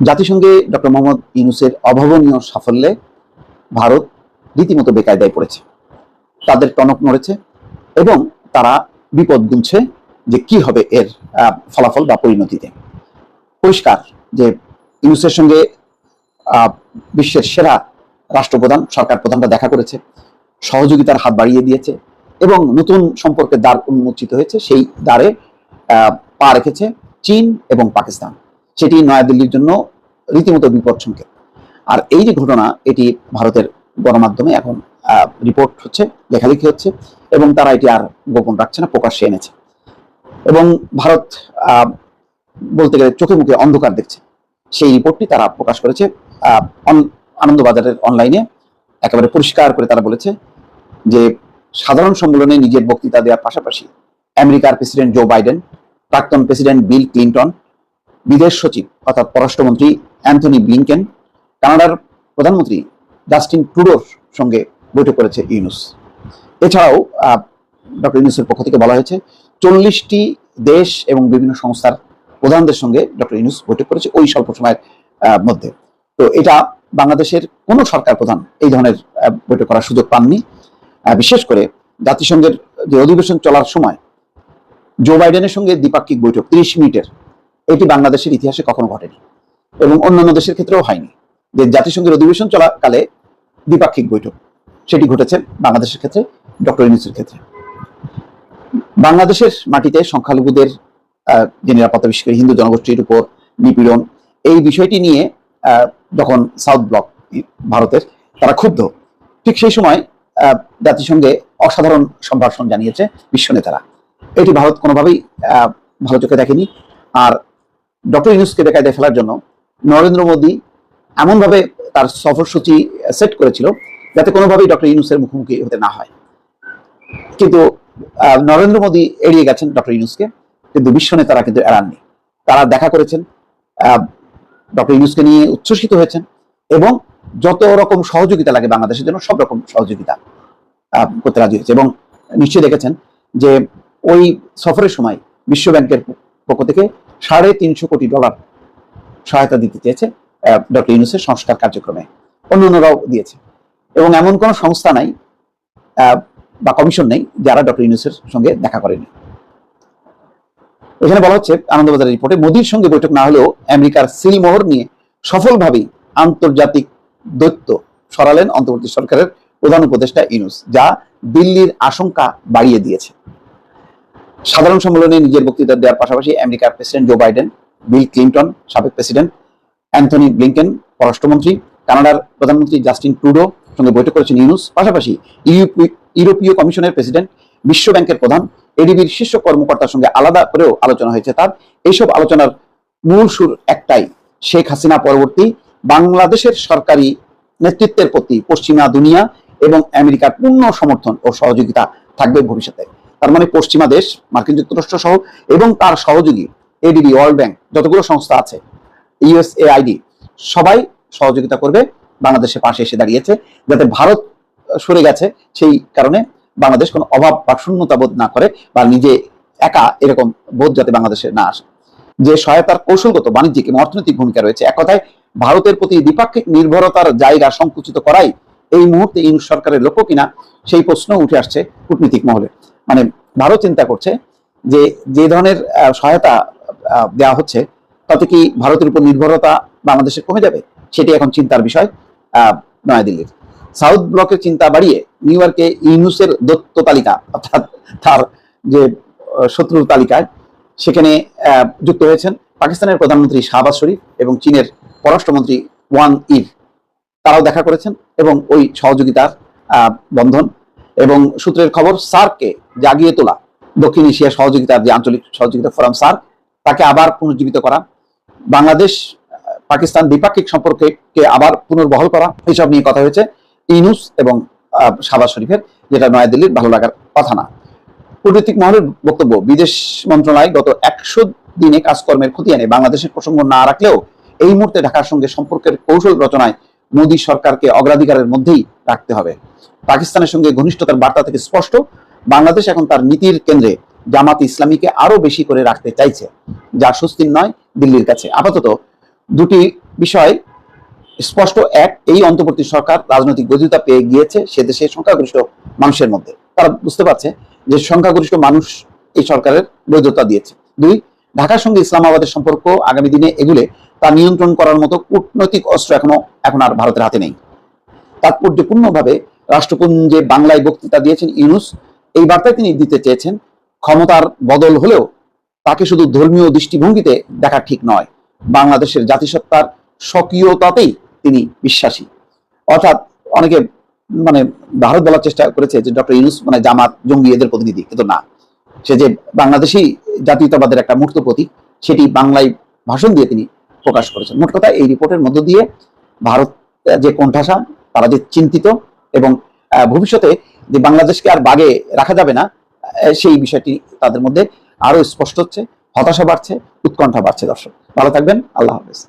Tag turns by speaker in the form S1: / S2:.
S1: জাতিসংঘে ডক্টর মোহাম্মদ ইউনুসের অভাবনীয় সাফল্যে ভারত রীতিমতো বেকায়দায় পড়েছে। তাদের টনক নড়েছে এবং তারা বিপদ গুনছে যে কি হবে এর ফলাফল বা পরিণতিতে। পরিষ্কার যে ইউনুসের সঙ্গে বিশ্বের সেরা রাষ্ট্রপ্রধান, সরকার প্রধানরা দেখা করেছে, সহযোগিতার হাত বাড়িয়ে দিয়েছে এবং নতুন সম্পর্কের দ্বার উন্মোচিত হয়েছে, সেই দ্বারে পা রেখেছে চীন এবং পাকিস্তান। সেটি নয়াদিল্লির জন্য রীতিমতো বিপদ সংকেত আর এই যে ঘটনা, এটি ভারতের গণমাধ্যমে এখন রিপোর্ট হচ্ছে, লেখালেখি হচ্ছে, এবং তারা এটি আর গোপন রাখছে না, প্রকাশ্যে এনেছে। এবং ভারত বলতে গেলে চোখে মুখে অন্ধকার দেখছে। সেই রিপোর্টটি তারা প্রকাশ করেছে আনন্দবাজারের অনলাইনে। একেবারে পরিষ্কার করে তারা বলেছে যে, সাধারণ সম্মেলনে নিজের বক্তৃতা দেওয়ার পাশাপাশি আমেরিকার প্রেসিডেন্ট জো বাইডেন, প্রাক্তন প্রেসিডেন্ট বিল ক্লিন্টন বিদেশ সচিব অর্থাৎ পররাষ্ট্রমন্ত্রী অ্যান্থনি ব্লিংকেন, কানাডার প্রধানমন্ত্রী জাস্টিন ট্রুডোর সঙ্গে বৈঠক করেছে ইউনুস। এছাড়াও ডক্টর ইউনুসের পক্ষ থেকে বলা হয়েছে, চল্লিশটি দেশ এবং বিভিন্ন সংস্থার প্রধানদের সঙ্গে ডক্টর ইউনুস বৈঠক করেছে ওই স্বল্প সময়ের মধ্যে। তো এটা বাংলাদেশের কোনো সরকার প্রধান এই ধরনের বৈঠক করার সুযোগ পাননি। বিশেষ করে জাতিসংঘের যে অধিবেশন চলার সময়, জো বাইডেনের সঙ্গে দ্বিপাক্ষিক বৈঠক, ত্রিশ মিনিটের এটি বাংলাদেশের ইতিহাসে কখনো ঘটেনি এবং অন্যান্য দেশের ক্ষেত্রেও হয়নি। যে জাতিসংঘের অধিবেশন চলাকালে দ্বিপাক্ষিক বৈঠক, সেটি ঘটেছে বাংলাদেশের ক্ষেত্রে, ডক্টর ইউনুসের ক্ষেত্রে। বাংলাদেশের মাটিতে সংখ্যালঘুদের যে নিরাপত্তা বিশেষ করে হিন্দু জনগোষ্ঠীর উপর নিপীড়ন, এই বিষয়টি নিয়ে যখন সাউথ ব্লক ভারতের তারা ক্ষুব্ধ। ঠিক সেই সময় জাতিসংঘে অসাধারণ সম্ভাষণ জানিয়েছে বিশ্ব নেতারা। এটি ভারত কোনোভাবেই ভালো চোখে দেখেনি। আর ডক্টর ইউনুসকে বেকায়দায় ফেলার জন্য নরেন্দ্র মোদী এমনভাবে তার সফরসূচি সেট করেছিল যাতে কোনোভাবেই ডক্টর ইউনুসের মুখোমুখি হতে না হয়। কিন্তু নরেন্দ্র মোদী এড়িয়ে গেছেন ডক্টর ইউনুসকে, কিন্তু বিশ্ব নেতারা কিন্তু এড়াননি। তারা দেখা করেছেন ডক্টর ইউনুসকে নিয়ে উচ্ছ্বসিত হয়েছেন এবং যত রকম সহযোগিতা লাগে বাংলাদেশের জন্য, সব রকম সহযোগিতা করতে রাজি হয়েছে। এবং নিশ্চয়ই দেখেছেন যে ওই সফরের সময় বিশ্ব ব্যাংকের পক্ষ থেকে সাড়ে তিনশো কোটি ডলার সহায়তা দিতে চেয়েছে ডক্টর ইউনুসের সংস্কার কার্যক্রমে। অন্যান্যরাও দিয়েছে। এবং এমন কোনো সংস্থা নাই বা কমিশন নেই যারা ডক্টর ইউনুসের সঙ্গে দেখা করেনি। এখানে বলা হচ্ছে আনন্দবাজার রিপোর্টে, মোদির সঙ্গে বৈঠক না হলেও আমেরিকার সিলমোহর নিয়ে সফলভাবেই আন্তর্জাতিক দৈত্য সরালেন অন্তর্বর্তী সরকারের প্রধান উপদেষ্টা ইউনুস, যা দিল্লির আশঙ্কা বাড়িয়ে দিয়েছে। সাধারণ সম্মেলনে নিজের বক্তৃতা দেওয়ার পাশাপাশি আমেরিকার president Joe Biden, Bill Clinton, সাবেক প্রেসিডেন্ট অ্যান্থনি ব্লিংকেন, পররাষ্ট্রমন্ত্রী, কানাডার প্রধানমন্ত্রী জাস্টিন ট্রুডো সঙ্গে বৈঠক করেছেন ইউনুস, পাশাপাশি ইউরোপীয় কমিশনের প্রেসিডেন্ট, বিশ্ব ব্যাংকের প্রধান, এডিবির শীর্ষ কর্মকর্তার সঙ্গে আলাদা করেও আলোচনা হয়েছে তার। এইসব আলোচনার মূল সুর একটাই, শেখ হাসিনা পরবর্তী বাংলাদেশের সরকারি নেতৃত্বের প্রতি পশ্চিমা দুনিয়া এবং আমেরিকার পূর্ণ সমর্থন ও সহযোগিতা থাকবে ভবিষ্যতে। তার মানে পশ্চিমা দেশ, মার্কিন যুক্তরাষ্ট্র সহ, এবং তার সহযোগী এডিবি ওয়ার্ল্ড ব্যাংক যতগুলো সংস্থা আছে ইউএসএআইডি সবাই সহযোগিতা করবে, বাংলাদেশের পাশে এসে দাঁড়িয়েছে, যাতে ভারত সরে গেছে, সেই কারণে বাংলাদেশ কোনো অভাব বা শূন্যতা বোধ না করে, বা নিজে একা এরকম বোধ যাতে বাংলাদেশে না আসে। যে সহায়তার কৌশলগত, বাণিজ্যিক এবং অর্থনৈতিক ভূমিকা রয়েছে, এক কথায় ভারতের প্রতি দ্বিপাক্ষিক নির্ভরতার জায়গা সংকুচিত করাই এই মুহূর্তে ইউনুস সরকারের লক্ষ্য কিনা, সেই প্রশ্ন উঠে আসছে কূটনীতিক মহলে। মানে ভারত চিন্তা করছে যে যে ধরনের সহায়তা দেওয়া হচ্ছে, তাতে কি ভারতের উপর নির্ভরতা বাংলাদেশের কমে যাবে? সেটি এখন চিন্তার বিষয় নয়াদিল্লির। সাউথ ব্লকের চিন্তা বাড়িয়ে নিউ ইয়র্কে ইউনুসের দত্ত তালিকা, অর্থাৎ তার যে শত্রুর তালিকায়, সেখানে যুক্ত হয়েছেন পাকিস্তানের প্রধানমন্ত্রী শাহবাজ শরীফ এবং চীনের পররাষ্ট্রমন্ত্রী ওয়াং ইর। তারাও দেখা করেছেন এবং ওই সহযোগিতার বন্ধন এবং সূত্রের খবর, সার্ককে জাগিয়ে তোলা। দক্ষিণ এশিয়া সহযোগিতার যে আঞ্চলিক সহযোগিতা ফোরাম সার্ক, তাকে আবার পুনর্জীবিত করা। বাংলাদেশ, পাকিস্তান দ্বিপাক্ষিক সম্পর্ককে আবার পুনর্বহল করা। এইসব নিয়ে কথা হয়েছে ইনুস এবং শাহবাজ শরীফের, যেটা নয়াদিল্লির ভালো লাগার কথা না। কূটনৈতিক মহলের বক্তব্য, বিদেশ মন্ত্রণালয় গত একশো দিনে কাজকর্মের খতিয়ানে বাংলাদেশের প্রসঙ্গ না রাখলেও এই মুহূর্তে ঢাকার সঙ্গে সম্পর্কের কৌশল রচনায় মোদী সরকারকে অগ্রাধিকারের মধ্যেই রাখতে হবে। পাকিস্তানের সঙ্গে ঘনিষ্ঠতার বার্তা থেকে স্পষ্ট, বাংলাদেশ এখন তার নীতির কেন্দ্রে জামাত ইসলামীকে আরও বেশি করে রাখতে চাইছে। যা সুস্থির নয় দিল্লির কাছে। আপাতত দুটি বিষয় স্পষ্ট। এক, এই অন্তর্বর্তী সরকার রাজনৈতিক বৈধতা পেয়ে গিয়েছে সে দেশে সংখ্যাগরিষ্ঠ মানুষের মধ্যে। তারা বুঝতে পারছে যে সংখ্যাগরিষ্ঠ মানুষ এই সরকারের বৈধতা দিয়েছে। দুই ঢাকার সঙ্গে ইসলামাবাদের সম্পর্ক আগামী দিনে এগুলে তা নিয়ন্ত্রণ করার মতো কূটনৈতিক অস্ত্র এখনও, এখন আর ভারতের হাতে নেই। তাৎপর্যপূর্ণভাবে রাষ্ট্রপুঞ্জে বাংলায় বক্তৃতা দিয়েছেন ইউনুস। এই বার্তায় তিনি দিতে চেয়েছেন, ক্ষমতার বদল হলেও তাকে শুধু ধর্মীয় দৃষ্টিভঙ্গিতে দেখা ঠিক নয়, বাংলাদেশের জাতিসত্তার স্বকীয়তাতেই তিনি বিশ্বাসী। অর্থাৎ অনেকে মানে ভারত বলার চেষ্টা করেছে যে ডক্টর ইউনুস মানে জামাত, জঙ্গি এদের প্রতিনিধি, কিন্তু না। সে যে বাংলাদেশি জাতীয়তাবাদের একটা মূর্ত প্রতীক, সেটি বাংলায় ভাষণ দিয়ে তিনি প্রকাশ করেছেন। মোট কথা এই রিপোর্টের মধ্য দিয়ে ভারত যে কণ্ঠাসা, তারা যে চিন্তিত এবং ভবিষ্যতে যে বাংলাদেশকে আর বাগে রাখা যাবে না সেই বিষয়টি তাদের মধ্যে আরও স্পষ্ট হচ্ছে, হতাশা বাড়ছে, উৎকণ্ঠা বাড়ছে, দর্শক। ভালো থাকবেন, আল্লাহ হাফেজ।